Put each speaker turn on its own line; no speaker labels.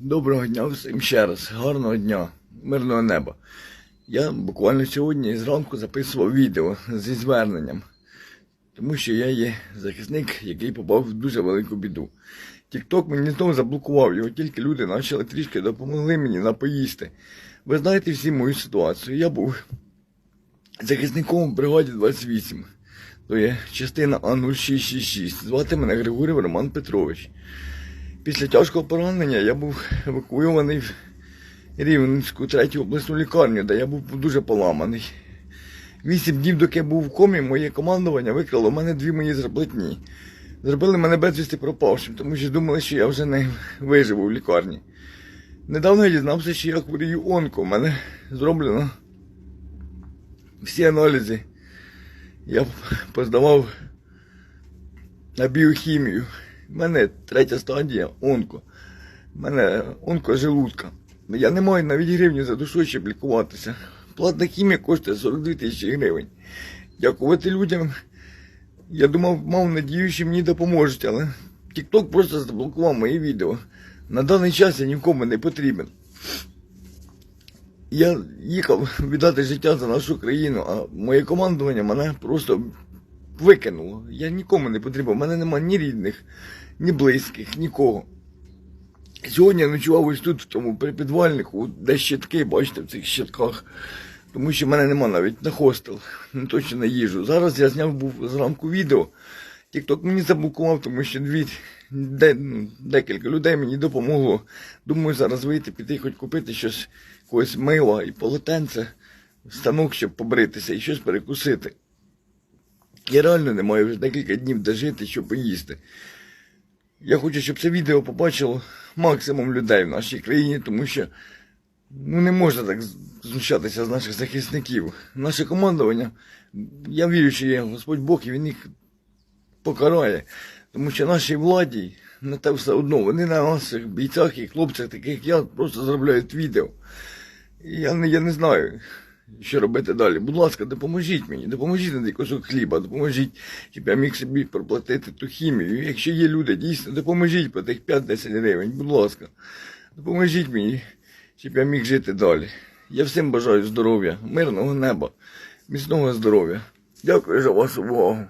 Доброго дня всім ще раз. Гарного дня, мирного неба. Я буквально сьогодні зранку записував відео зі зверненням, тому що я є захисник, який попав в дуже велику біду. Тікток мені знову заблокував його, тільки люди почали трішки допомогли мені на поїсти. Ви знаєте всі мою ситуацію. Я був захисником в бригаді 28. То є частина А0666. Звати мене Григорів Роман Петрович. Після тяжкого поранення я був евакуйований в Рівненську третю обласну лікарню, де я був дуже поламаний. Вісім днів, доки я був в комі, моє командування викрало в мене дві мої зарплатні. Зробили мене безвісти пропавшим, тому що думали, що я вже не виживу в лікарні. Недавно я дізнався, що я хворію онко. У мене зроблено всі аналізи. Я поздавав на біохімію. У мене третя стадія онко. У мене онкожелудка. Я не маю навіть гривні за душою, щоб лікуватися. Платна хімія коштує 42 тисячі гривень. Дякувати людям. Я думав, мав надію, що мені допоможуть, але TikTok просто заблокував мої відео. На даний час я нікому не потрібен. Я їхав віддати життя за нашу країну, а моє командування мене просто викинуло. Я нікому не потрібен. У мене нема ні рідних, ні близьких, нікого. Сьогодні я ночував ось тут, в тому припідвальнику, де щитки, бачите, в цих щитках. Тому що в мене нема навіть на хостел, не точно на їжу. Зараз я зняв був зранку відео. Тікток мені заблокував, тому що дві, де, ну, декілька людей мені допомогло. Думаю, зараз вийти, піти, хоч купити щось, якогось мила і полотенце, станок, щоб побритися і щось перекусити. Я реально не маю вже декілька днів де жити, щоб поїсти. Я хочу, щоб це відео побачило максимум людей в нашій країні, тому що ну, не можна так знущатися з наших захисників. Наше командування, я вірю, що є Господь Бог, і Він їх покарає. Тому що нашій владі на те все одно, вони на наших бійцях і хлопцях, таких як я, просто заробляють відео. І я не, я не знаю, що робити далі. Будь ласка, допоможіть мені, допоможіть на кусок хліба, допоможіть, щоб я міг собі проплатити ту хімію. Якщо є люди, дійсно, допоможіть по тих 5-10 гривень, будь ласка, допоможіть мені, щоб я міг жити далі. Я всім бажаю здоров'я, мирного неба, міцного здоров'я. Дякую за вашу увагу.